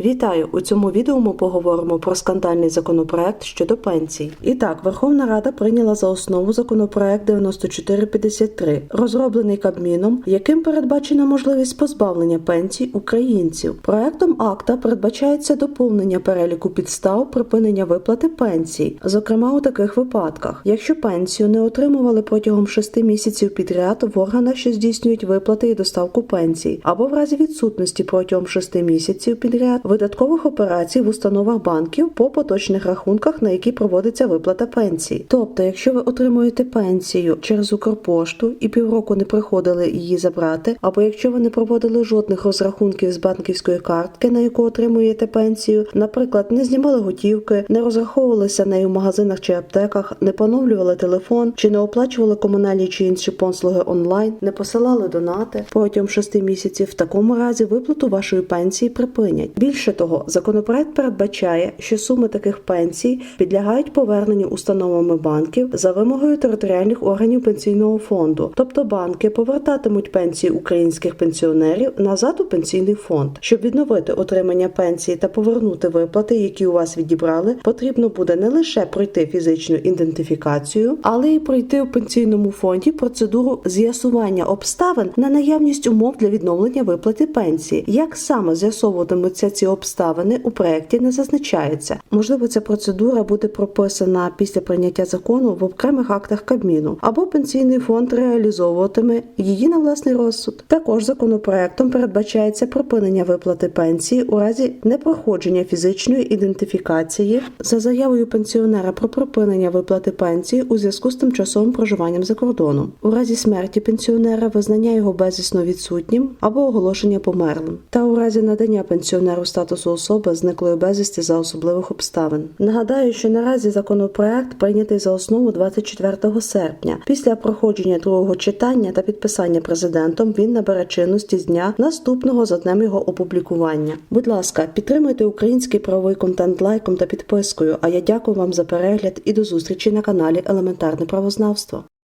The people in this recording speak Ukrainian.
Вітаю! У цьому відео ми поговоримо про скандальний законопроект щодо пенсій. І так, Верховна Рада прийняла за основу законопроект 9453, розроблений Кабміном, яким передбачена можливість позбавлення пенсій українців. Проектом акта передбачається доповнення переліку підстав припинення виплати пенсій, зокрема у таких випадках, якщо пенсію не отримували протягом 6 місяців підряд в органах, що здійснюють виплати і доставку пенсій, або в разі відсутності протягом 6 місяців підряд видаткових операцій в установах банків по поточних рахунках, на які проводиться виплата пенсій. Тобто, якщо ви отримуєте пенсію через Укрпошту і півроку не приходили її забрати, або якщо ви не проводили жодних розрахунків з банківської картки, на яку отримуєте пенсію, наприклад, не знімали готівки, не розраховувалися нею в магазинах чи аптеках, не поновлювали телефон, чи не оплачували комунальні чи інші послуги онлайн, не посилали донати протягом 6 місяців. В такому разі виплату вашої пенсії припинять. Більше того, законопроект передбачає, що суми таких пенсій підлягають поверненню установами банків за вимогою територіальних органів пенсійного фонду, тобто банки повертатимуть пенсії українських пенсіонерів назад у пенсійний фонд. Щоб відновити отримання пенсії та повернути виплати, які у вас відібрали, потрібно буде не лише пройти фізичну ідентифікацію, але й пройти у пенсійному фонді процедуру з'ясування обставин на наявність умов для відновлення виплати пенсії. Як саме з'ясовуватимуться ці обставини у проєкті не зазначається. Можливо, ця процедура буде прописана після прийняття закону в окремих актах Кабміну, або пенсійний фонд реалізовуватиме її на власний розсуд. Також законопроектом передбачається припинення виплати пенсії у разі непроходження фізичної ідентифікації за заявою пенсіонера про припинення виплати пенсії у зв'язку з тимчасовим проживанням за кордоном, у разі смерті пенсіонера, визнання його безвісно відсутнім або оголошення померлим, та у разі надання пенсіонеру статусу особи зниклої безвісті за особливих обставин. Нагадаю, що наразі законопроект прийнятий за основу 24 серпня. Після проходження другого читання та підписання президентом він набере чинності з дня наступного за днем його опублікування. Будь ласка, підтримуйте український правовий контент лайком та підпискою. А я дякую вам за перегляд і до зустрічі на каналі Елементарне правознавство.